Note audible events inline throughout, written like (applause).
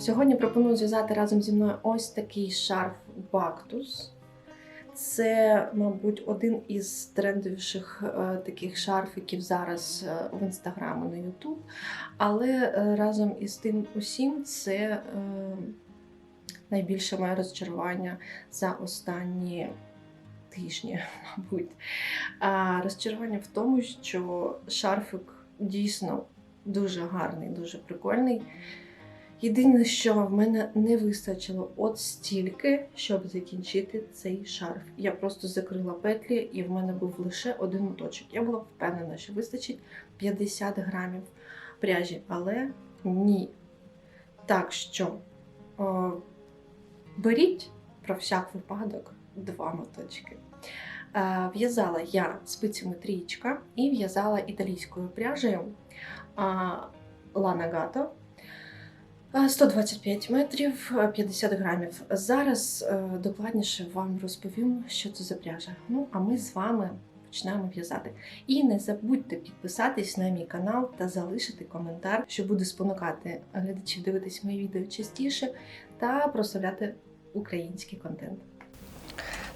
Сьогодні пропоную зв'язати разом зі мною ось такий шарф Бактус. Це, мабуть, один із трендовіших е, таких шарфиків зараз е, в інстаграм і на Ютуб. Але е, разом із тим усім це найбільше моє розчарування за останні тижні, (laughs) мабуть. Розчарування в тому, що шарфик дійсно дуже гарний, дуже прикольний. Єдине, що в мене не вистачило от стільки, щоб закінчити цей шарф. Я просто закрила петлі, і в мене був лише один моточок. Я була впевнена, що вистачить 50 грамів пряжі, але ні. Так що о, беріть про всяк випадок два моточки. Е, В'язала я спицями трієчка і в'язала італійською пряжею Лана Гато. 125 метрів, е, 50 грамів. Зараз е, докладніше вам розповім, що це за пряжа. Ну, а ми з вами почнемо в'язати. І не забудьте підписатись на мій канал та залишити коментар, що буде спонукати глядачів дивитись мої відео частіше та прославляти український контент.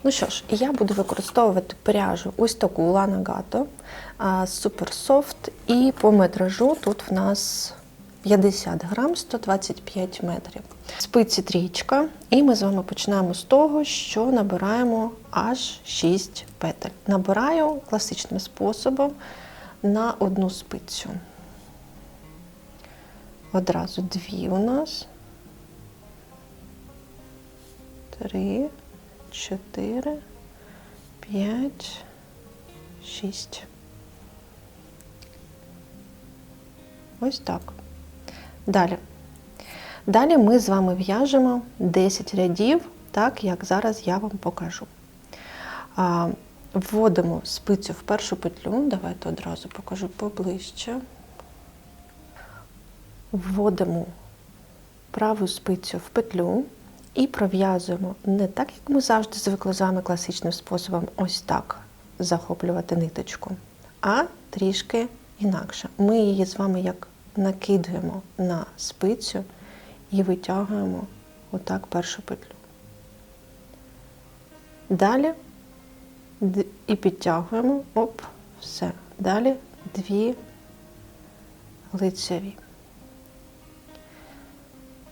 Ну що ж, я буду використовувати пряжу ось таку Gato Super Soft і по метражу тут в нас 50 грам 125 метрів. Спиці трічка, і ми з вами починаємо з того, що набираємо аж 6 петель. Набираю класичним способом на одну спицю. Одразу дві у нас. Три. 4, 5, 6. Ось так. Далі. Далі ми з вами в'яжемо 10 рядів, так як зараз я вам покажу. Вводимо спицю в першу петлю. Давайте одразу покажу поближче. Вводимо праву спицю в петлю. І пров'язуємо не так, як ми завжди звикли з вами класичним способом, ось так захоплювати ниточку, а трішки інакше. Ми її з вами як накидуємо на спицю і витягуємо отак першу петлю. Далі і підтягуємо, оп, все. Далі дві лицеві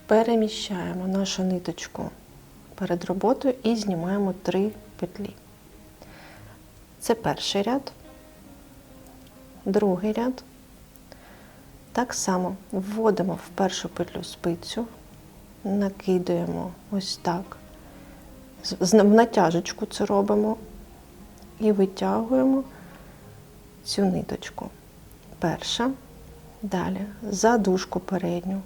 переміщаємо нашу ниточку перед роботою і знімаємо три петлі. Це перший ряд, другий ряд. Так само вводимо в першу петлю спицю, накидуємо ось так, в натяжечку це робимо і витягуємо цю ниточку. Перша, далі задушку передню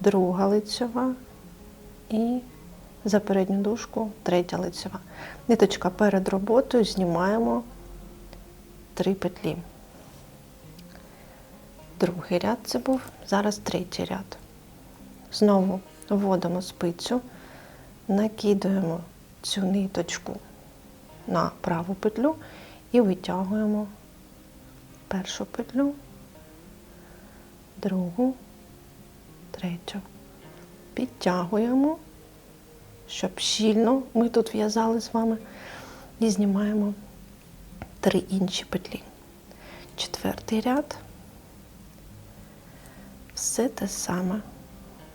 друга лицьова і за передню дужку третя лицьова. Ниточка перед роботою знімаємо три петлі. Другий ряд це був, зараз третій ряд. Знову вводимо спицю, накидуємо цю ниточку на праву петлю і витягуємо першу петлю, другу третю. Підтягуємо, щоб щільно ми тут в'язали з вами, і знімаємо три інші петлі. Четвертий ряд. Все те саме.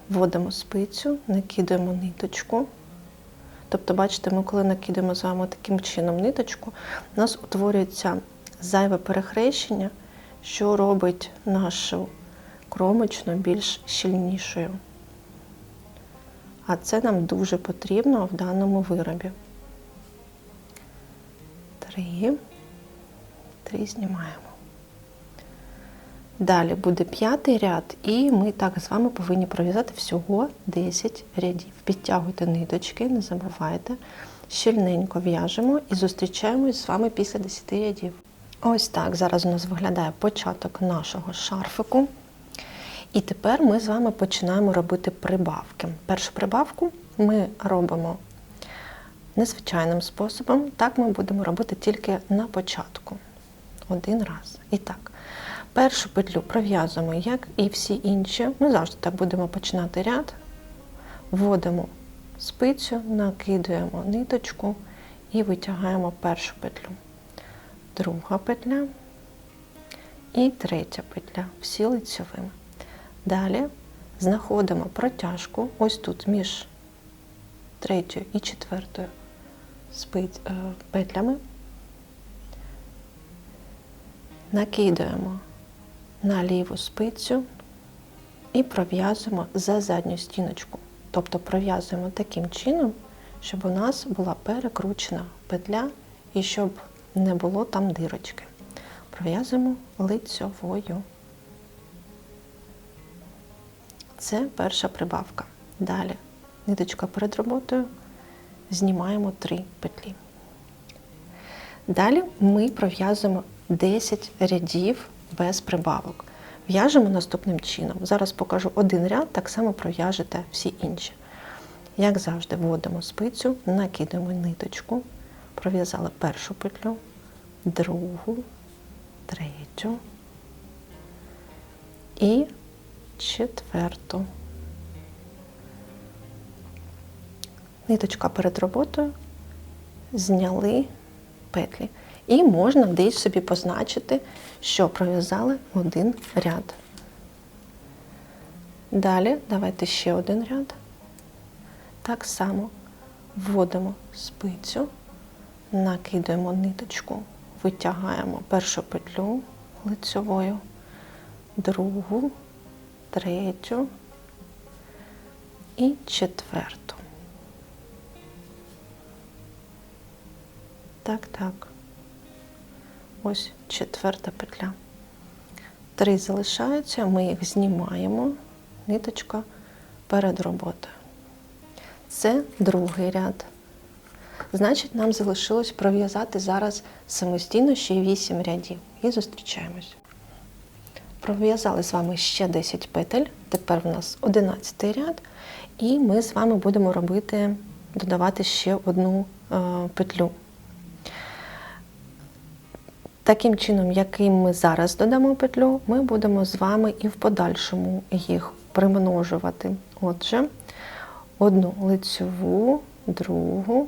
Вводимо спицю, накидаємо ниточку. Тобто, бачите, ми коли накидаємо з вами таким чином ниточку, у нас утворюється зайве перехрещення, що робить нашу кромочну більш щільнішою. А це нам дуже потрібно в даному виробі. Три. Три знімаємо. Далі буде п'ятий ряд, і ми так з вами повинні пров'язати всього 10 рядів. Підтягуйте ниточки, не забувайте. Щільненько в'яжемо і зустрічаємось з вами після 10 рядів. Ось так зараз у нас виглядає початок нашого шарфику. І тепер ми з вами починаємо робити прибавки. Першу прибавку ми робимо незвичайним способом. Так ми будемо робити тільки на початку. Один раз. І так, Першу петлю пров'язуємо, як і всі інші. Ми завжди так будемо починати ряд. Вводимо спицю, накидуємо ниточку і витягаємо першу петлю. Друга петля і третя петля, всі лицьовими. Далі знаходимо протяжку ось тут між третьою і четвертою е, петлями. Накидаємо на ліву спицю і пров'язуємо за задню стіночку. Тобто пров'язуємо таким чином, щоб у нас була перекручена петля і щоб не було там дирочки. Пров'язуємо лицьовою. Це перша прибавка. Далі ниточка перед роботою знімаємо 3 петлі. Далі ми пров'язуємо 10 рядів без прибавок. В'яжемо наступним чином. Зараз покажу один ряд, так само пров'яжете всі інші. Як завжди, вводимо спицю, накидаємо ниточку, пров'язали першу петлю, другу, третю і четверту. Ниточка перед роботою, зняли петлі. І можна десь собі позначити, що пров'язали один ряд. Далі давайте ще один ряд. Так само вводимо спицю, накидаємо ниточку, витягаємо першу петлю лицьовою, другу, третю і четверту. Так, так. Ось четверта петля. Три залишаються, ми їх знімаємо, ниточка перед роботою. Це другий ряд. Значить, нам залишилось пров'язати зараз самостійно ще 8 рядів. І зустрічаємось. Пров'язали з вами ще 10 петель. Тепер в нас 11 ряд, і ми з вами будемо робити, додавати ще одну е, петлю. Таким чином, яким ми зараз додамо петлю, ми будемо з вами і в подальшому їх примножувати. Отже, одну лицьову, другу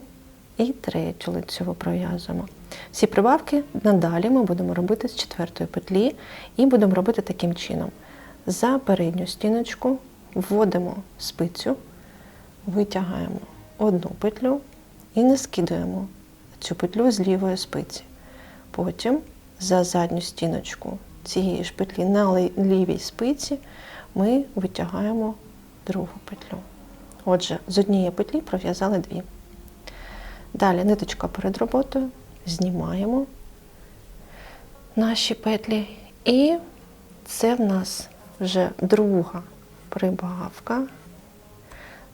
і третю лицьову пров'язуємо. Всі прибавки надалі ми будемо робити з четвертої петлі і будемо робити таким чином. За передню стіночку вводимо спицю, витягаємо одну петлю і не скидуємо цю петлю з лівої спиці. Потім за задню стіночку цієї ж петлі на лівій спиці ми витягаємо другу петлю. Отже, з однієї петлі пров'язали дві. Далі ниточка перед роботою, знімаємо наші петлі, і це в нас вже друга прибавка.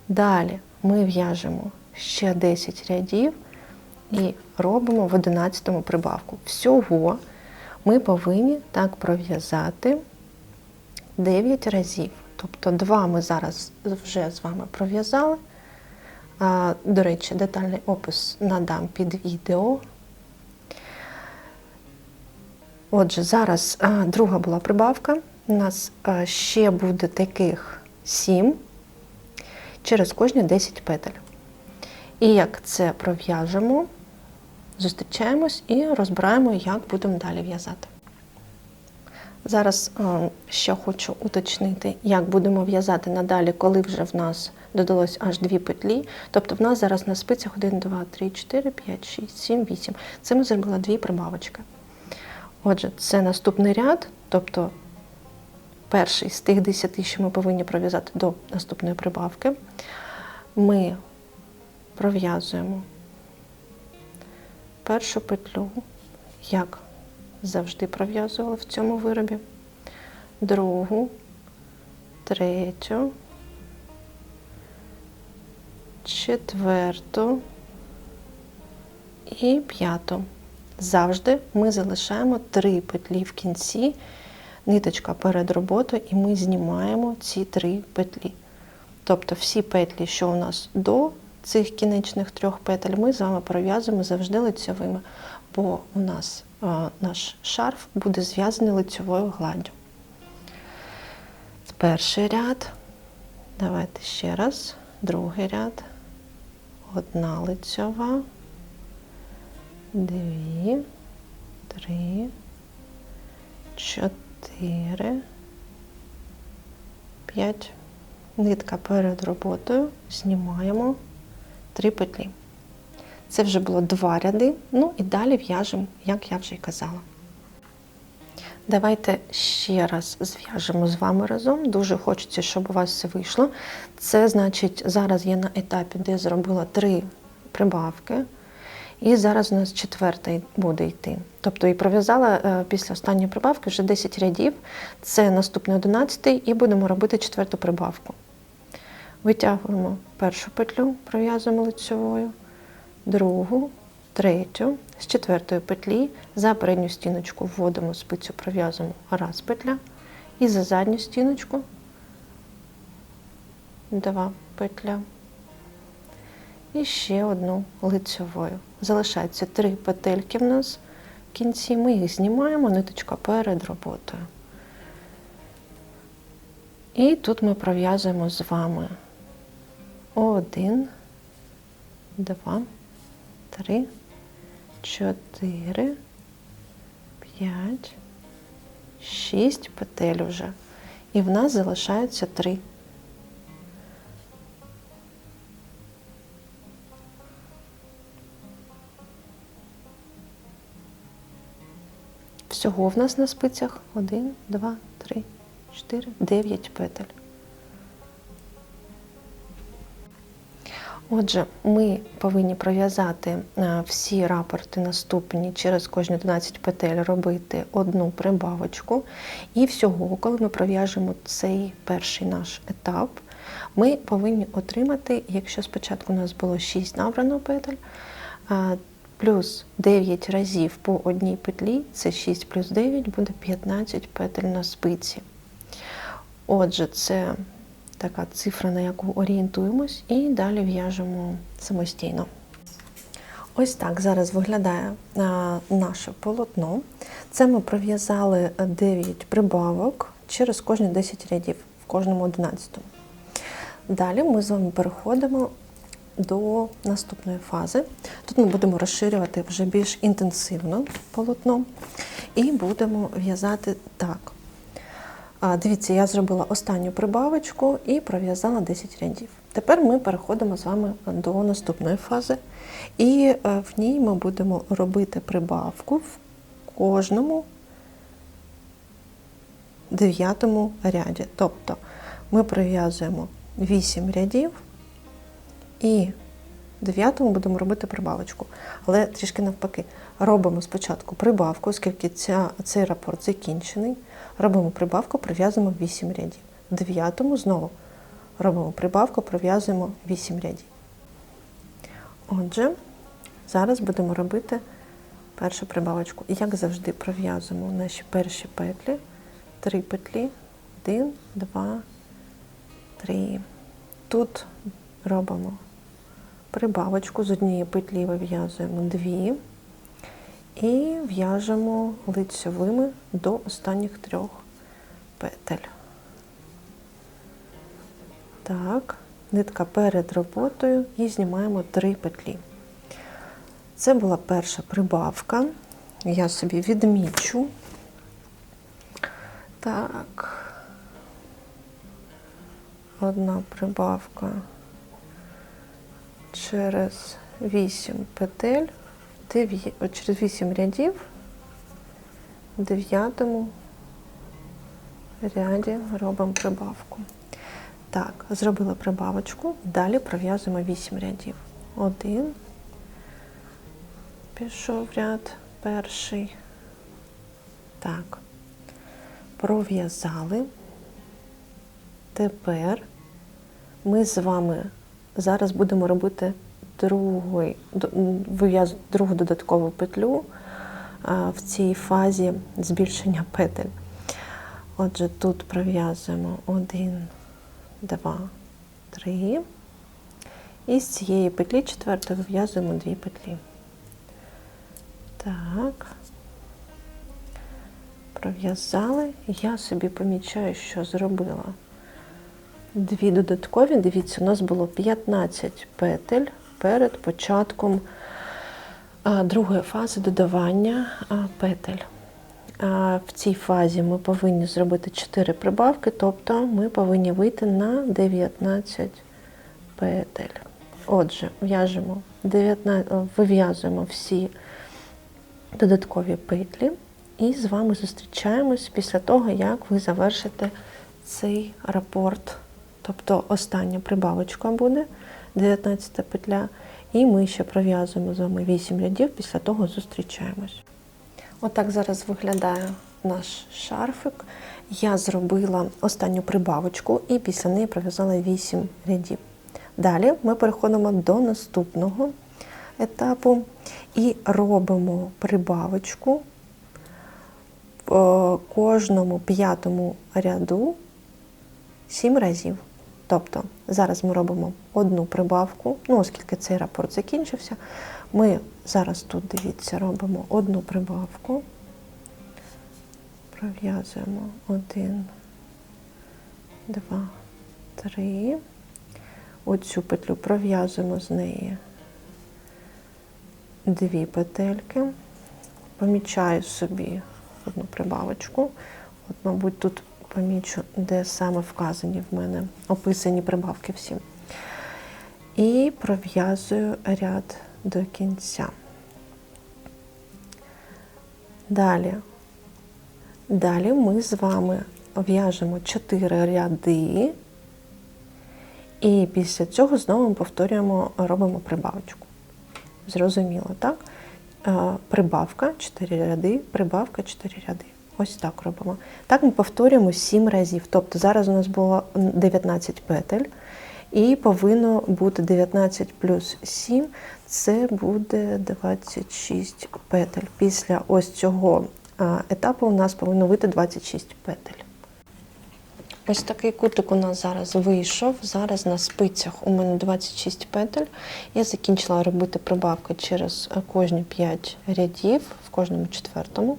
Далі ми в'яжемо ще 10 рядів і робимо в 11 прибавку. Всього ми повинні так пров'язати 9 разів. Тобто 2 ми зараз вже з вами пров'язали. До речі, детальний опис надам під відео. Отже, зараз друга була прибавка. У нас ще буде таких 7 через кожні 10 петель. І як це пров'яжемо, зустрічаємось і розбираємо, як будемо далі в'язати. Зараз е, ще хочу уточнити, як будемо в'язати надалі, коли вже в нас додалось аж дві петлі. Тобто в нас зараз на спицях 1, 2, 3, 4, 5, 6, 7, 8. Це ми зробили дві прибавочки. Отже, це наступний ряд, тобто перший з тих 10, що ми повинні пров'язати до наступної прибавки. Ми пров'язуємо першу петлю, як завжди пров'язували в цьому виробі, другу, третю, четверту і п'яту. Завжди ми залишаємо три петлі в кінці, ниточка перед роботою, і ми знімаємо ці три петлі. Тобто всі петлі, що у нас до цих кінечних трьох петель, ми з вами пров'язуємо завжди лицьовими. бо у нас е, наш шарф буде зв'язаний лицьовою гладдю. Перший ряд. Давайте ще раз. Другий ряд. Одна лицьова. Дві. Три. Чотири. П'ять. Нитка перед роботою. Знімаємо три петлі. Це вже було два ряди. Ну і далі в'яжемо, як я вже й казала. Давайте ще раз зв'яжемо з вами разом. Дуже хочеться, щоб у вас все вийшло. Це значить, зараз я на етапі, де зробила три прибавки, і зараз у нас четвертий буде йти. Тобто і пров'язала е, після останньої прибавки вже 10 рядів. Це наступний 11 і будемо робити четверту прибавку. Витягуємо першу петлю, пров'язуємо лицьовою, другу, третю, з четвертої петлі за передню стіночку вводимо спицю, пров'язуємо раз петля, і за задню стіночку два петля. І ще одну лицьовою. Залишається три петельки в нас в кінці. Ми їх знімаємо, ниточка перед роботою. І тут ми пров'язуємо з вами один, два, три, чотири, п'ять, шість петель уже. І в нас залишається три. Всього в нас на спицях один, два, три, чотири, дев'ять петель. Отже, ми повинні пров'язати е, всі рапорти наступні через кожні 11 петель робити одну прибавочку. І всього, коли ми пров'яжемо цей перший наш етап, ми повинні отримати, якщо спочатку у нас було 6 набрано петель, е, плюс 9 разів по одній петлі, це 6 плюс 9 буде 15 петель на спиці. Отже, це така цифра, на яку орієнтуємось, і далі в'яжемо самостійно. Ось так зараз виглядає а, наше полотно. Це ми пров'язали 9 прибавок через кожні 10 рядів, в кожному 11. Далі ми з вами переходимо до наступної фази. Тут ми будемо розширювати вже більш інтенсивно полотно і будемо в'язати так. Дивіться, я зробила останню прибавочку і пров'язала 10 рядів. Тепер ми переходимо з вами до наступної фази, і е, в ній ми будемо робити прибавку в кожному дев'ятому ряді. Тобто ми пров'язуємо 8 рядів і в дев'ятому будемо робити прибавочку. Але трішки навпаки, робимо спочатку прибавку, оскільки ця, цей рапорт закінчений. Робимо прибавку, прив'язуємо 8 рядів. В дев'ятому знову робимо прибавку, прив'язуємо 8 рядів. Отже, зараз будемо робити першу прибавочку. І як завжди, пров'язуємо наші перші петлі, три петлі, один, два, три. Тут робимо прибавочку, з однієї петлі вив'язуємо дві і в'яжемо лицьовими до останніх трьох петель. Так, нитка перед роботою і знімаємо три петлі. Це була перша прибавка. Я собі відмічу. Так, одна прибавка через 8 петель, 9, через 8 рядів, в дев'ятому ряді робимо прибавку. Так, зробила прибавочку, далі пров'язуємо 8 рядів. Один, пішов ряд перший. Так, пров'язали. Тепер ми з вами зараз будемо робити другий, вив'яз- другу додаткову петлю в цій фазі збільшення петель. Отже, тут пров'язуємо один, два, три. І з цієї петлі четвертої вив'язуємо дві петлі. Так. Пров'язали. Я собі помічаю, що зробила дві додаткові. Дивіться, у нас було 15 петель перед початком другої фази додавання петель. В цій фазі ми повинні зробити 4 прибавки, тобто ми повинні вийти на 19 петель. Отже, в'яжемо 19, вив'язуємо всі додаткові петлі і з вами зустрічаємось після того, як ви завершите цей рапорт. Тобто остання прибавочка буде 19 петля, і ми ще пров'язуємо з вами 8 рядів, після того зустрічаємось. Отак зараз виглядає наш шарфик. Я зробила останню прибавочку і після неї пров'язала 8 рядів. Далі ми переходимо до наступного етапу і робимо прибавочку в кожному п'ятому ряду 7 разів. Тобто зараз ми робимо одну прибавку, ну, оскільки цей рапорт закінчився, ми зараз тут, дивіться, робимо одну прибавку, пров'язуємо один, два, три. Оцю петлю пров'язуємо з неї дві петельки, помічаю собі одну прибавочку. От, мабуть, тут помічу, де саме вказані в мене описані прибавки всі. І пров'язую ряд до кінця. Далі. Далі ми з вами в'яжемо 4 ряди, і після цього знову ми повторюємо, робимо прибавочку. Зрозуміло, так? Е, Прибавка 4 ряди, прибавка 4 ряди. Ось так робимо. Так ми повторюємо 7 разів. Тобто зараз у нас було 19 петель, і повинно бути 19 плюс 7, це буде 26 петель. Після ось цього е, етапу у нас повинно вийти 26 петель. Ось такий кутик у нас зараз вийшов. Зараз на спицях у мене 26 петель. Я закінчила робити прибавки через кожні 5 рядів, в кожному четвертому.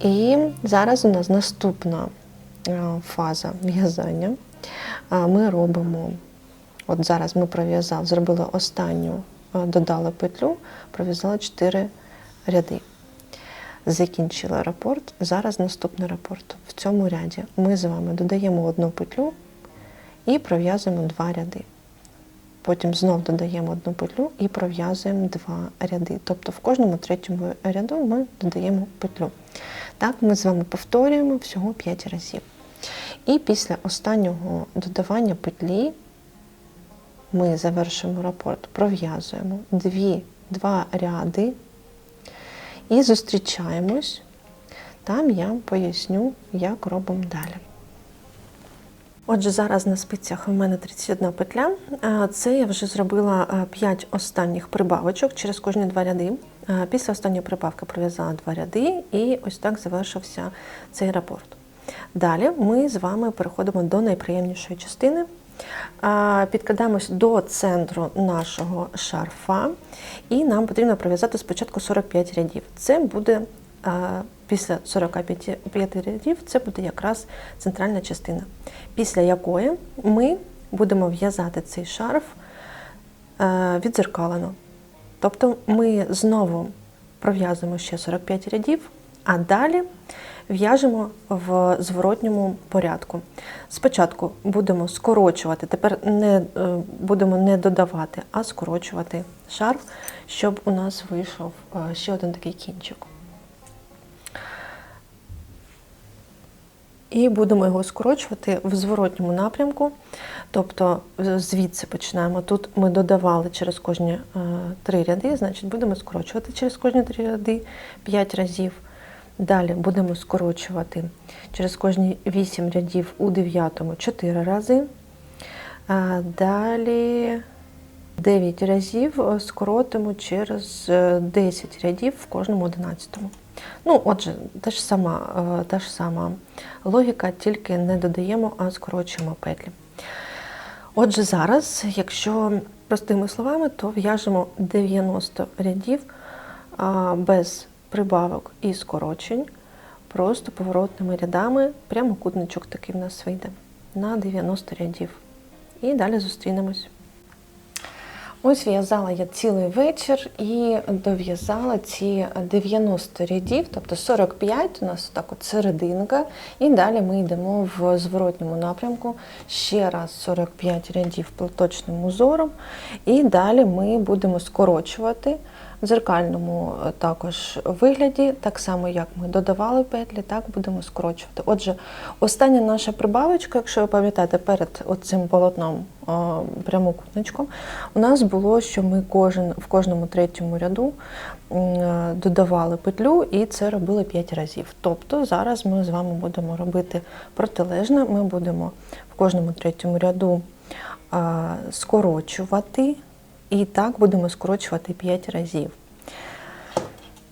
І зараз у нас наступна е, фаза в'язання. Е, Ми робимо, от зараз ми пров'язали, зробили останню, е, додали петлю, пров'язали 4 ряди. Закінчили рапорт. Зараз наступний рапорт. В цьому ряді ми з вами додаємо одну петлю і пров'язуємо два ряди. Потім знов додаємо одну петлю і пров'язуємо два ряди. Тобто в кожному третьому ряду ми додаємо петлю. Так, ми з вами повторюємо всього 5 разів. І після останнього додавання петлі ми завершуємо рапорт, пров'язуємо дві, два ряди і зустрічаємось. Там я поясню, як робимо далі. Отже, зараз на спицях у мене 31 петля. Це я вже зробила 5 останніх прибавочок через кожні два ряди. Після останньої прибавки пров'язала два ряди, і ось так завершився цей рапорт. Далі ми з вами переходимо до найприємнішої частини. Підкидаємось до центру нашого шарфа, і нам потрібно пров'язати спочатку 45 рядів. Це буде після 45 рядів, це буде якраз центральна частина, після якої ми будемо в'язати цей шарф е, відзеркалено. Тобто ми знову пров'язуємо ще 45 рядів, а далі в'яжемо в зворотньому порядку. Спочатку будемо скорочувати, тепер не е, будемо не додавати, а скорочувати шарф, щоб у нас вийшов е, ще один такий кінчик. І будемо його скорочувати в зворотньому напрямку. Тобто звідси починаємо. Тут ми додавали через кожні е, три ряди, значить будемо скорочувати через кожні три ряди 5 разів. Далі будемо скорочувати через кожні 8 рядів у 9 4 рази. Далі 9 разів скоротимо через 10 рядів в кожному 11. Ну, отже, та ж сама, е, та ж сама логіка, тільки не додаємо, а скорочуємо петлі. Отже, зараз, якщо простими словами, то в'яжемо 90 рядів без прибавок і скорочень, просто поворотними рядами, прямокутничок такий в нас вийде на 90 рядів. І далі зустрінемось. Ось в'язала я цілий вечір і дов'язала ці 90 рядів, тобто 45 у нас так от серединка, і далі ми йдемо в зворотньому напрямку. Ще раз 45 рядів платочним узором, і далі ми будемо скорочувати в дзеркальному е, також вигляді, так само як ми додавали петлі, так будемо скорочувати. Отже, остання наша прибавочка, якщо ви пам'ятаєте, перед оцим полотном о, прямокутничком, у нас було, що ми кожен, в кожному третьому ряду е, додавали петлю і це робили 5 разів. Тобто зараз ми з вами будемо робити протилежне, ми будемо в кожному третьому ряду скорочувати, і так будемо скорочувати 5 разів.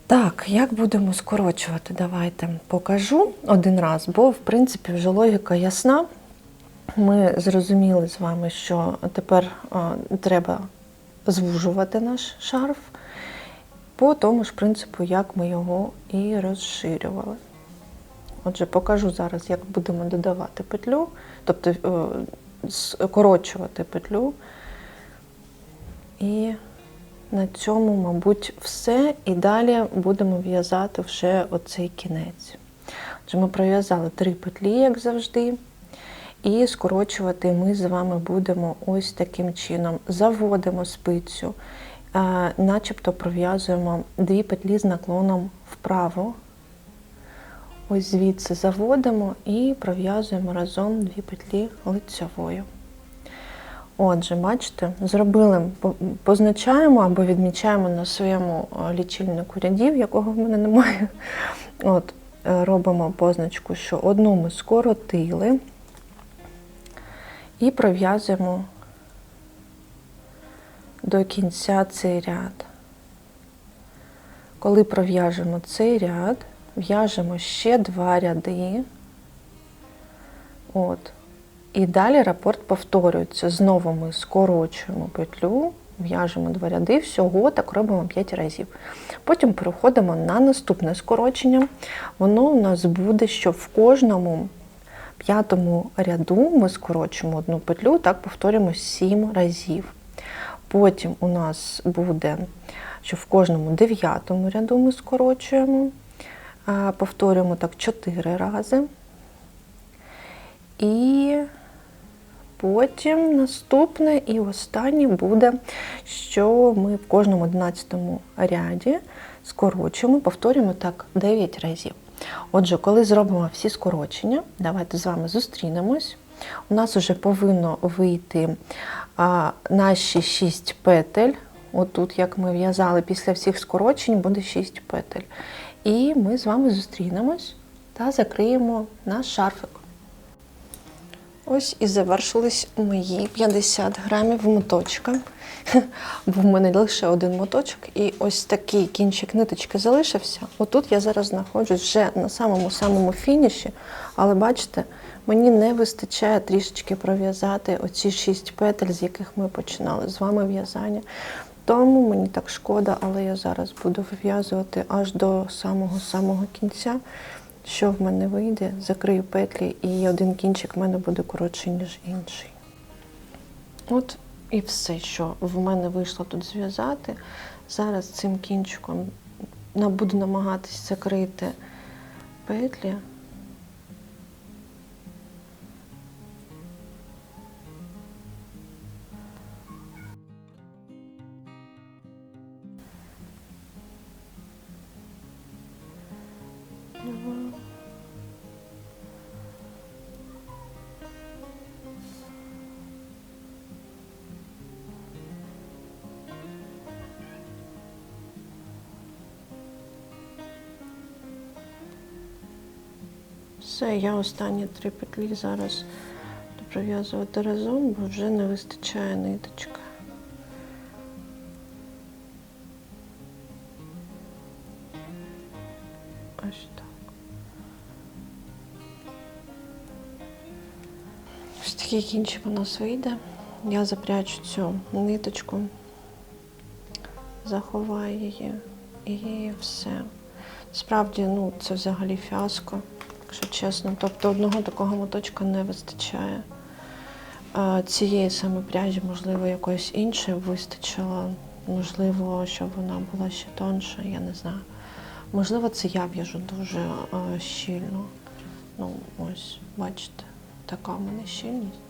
Так, як будемо скорочувати? Давайте покажу один раз, бо в принципі вже логіка ясна. Ми зрозуміли з вами, що тепер треба звужувати наш шарф по тому ж принципу, як ми його і розширювали. Отже, покажу зараз, як будемо додавати петлю, тобто е, скорочувати петлю. І на цьому, мабуть, все. І далі будемо в'язати вже оцей кінець. Отже, ми пров'язали три петлі, як завжди. І скорочувати ми з вами будемо ось таким чином. Заводимо спицю, е, начебто пров'язуємо дві петлі з наклоном вправо. Ось звідси заводимо і пров'язуємо разом дві петлі лицьовою. Отже, бачите, зробили, позначаємо або відмічаємо на своєму е, лічильнику рядів, якого в мене немає. От, е, робимо позначку, що одну ми скоротили і пров'язуємо до кінця цей ряд. Коли пров'яжемо цей ряд, в'яжемо ще два ряди. От. І далі рапорт повторюється. Знову ми скорочуємо петлю, в'яжемо два ряди, всього так робимо 5 разів. Потім переходимо на наступне скорочення. Воно у нас буде, що в кожному п'ятому ряду ми скорочуємо одну петлю, так повторюємо 7 разів. Потім у нас буде, що в кожному дев'ятому ряду ми скорочуємо, повторюємо так 4 рази. І потім наступне і останнє буде, що ми в кожному 11 ряді скорочуємо, повторюємо так 9 разів. Отже, коли зробимо всі скорочення, давайте з вами зустрінемось. У нас вже повинно вийти а, наші 6 петель. Отут, як ми в'язали після всіх скорочень, буде 6 петель. І ми з вами зустрінемось та закриємо наш шарфик. Ось і завершились мої 50 грамів моточка. (laughs) Був в мене лише один моточок, і ось такий кінчик ниточки залишився. Отут я зараз знаходжусь вже на самому-самому фініші, але бачите, мені не вистачає трішечки пров'язати оці 6 петель, з яких ми починали з вами в'язання. Тому мені так шкода, але я зараз буду вив'язувати аж до самого-самого кінця. Що в мене вийде, закрию петлі, і один кінчик в мене буде коротший, ніж інший. От і все, що в мене вийшло тут зв'язати. Зараз цим кінчиком буду намагатись закрити петлі. Все, я останні три петлі зараз пров'язувати разом, бо вже не вистачає ниточка. Ось так. Ось такий кінчик у нас вийде. Я запрячу цю ниточку, заховаю її і все. Справді, ну, це взагалі фіаско, якщо чесно. Тобто одного такого моточка не вистачає. Цієї саме пряжі, можливо, якоїсь іншої вистачило. Можливо, щоб вона була ще тонша, я не знаю. Можливо, це я в'яжу дуже е, щільно. Ну, ось, бачите, така в мене щільність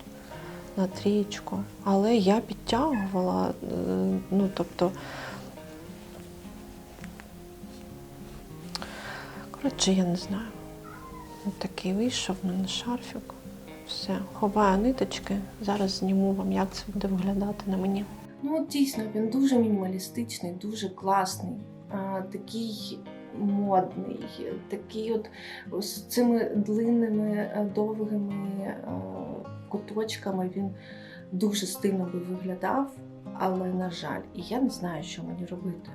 на трієчку. Але я підтягувала, е, ну тобто. Коротше, я не знаю. Ось такий вийшов мене шарфік. Все, ховаю ниточки. Зараз зніму вам, як це буде виглядати на мені. Ну, дійсно, він дуже мінімалістичний, дуже класний, а, такий модний, такий от з цими длинними, е, довгими е, куточками він дуже стильно би виглядав, але, на жаль, і я не знаю, що мені робити.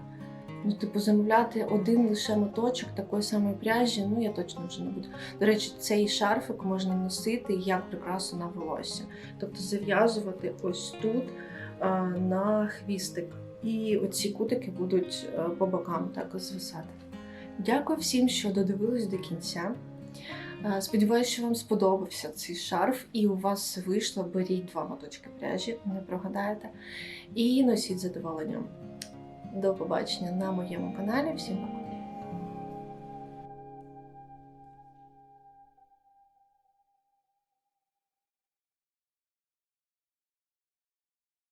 Ну, типу, замовляти один лише моточок такої самої пряжі, ну я точно вже не буду. До речі, цей шарфик можна носити як прикрасу на волосся. Тобто зав'язувати ось тут а, на хвістик. І оці кутики будуть а, по бокам так звисати. Дякую всім, що додивились до кінця. А, Сподіваюся, що вам сподобався цей шарф, і у вас вийшло. Беріть два моточки пряжі, не прогадаєте. І носіть задоволенням. До побачення на моєму каналі. Всім пока!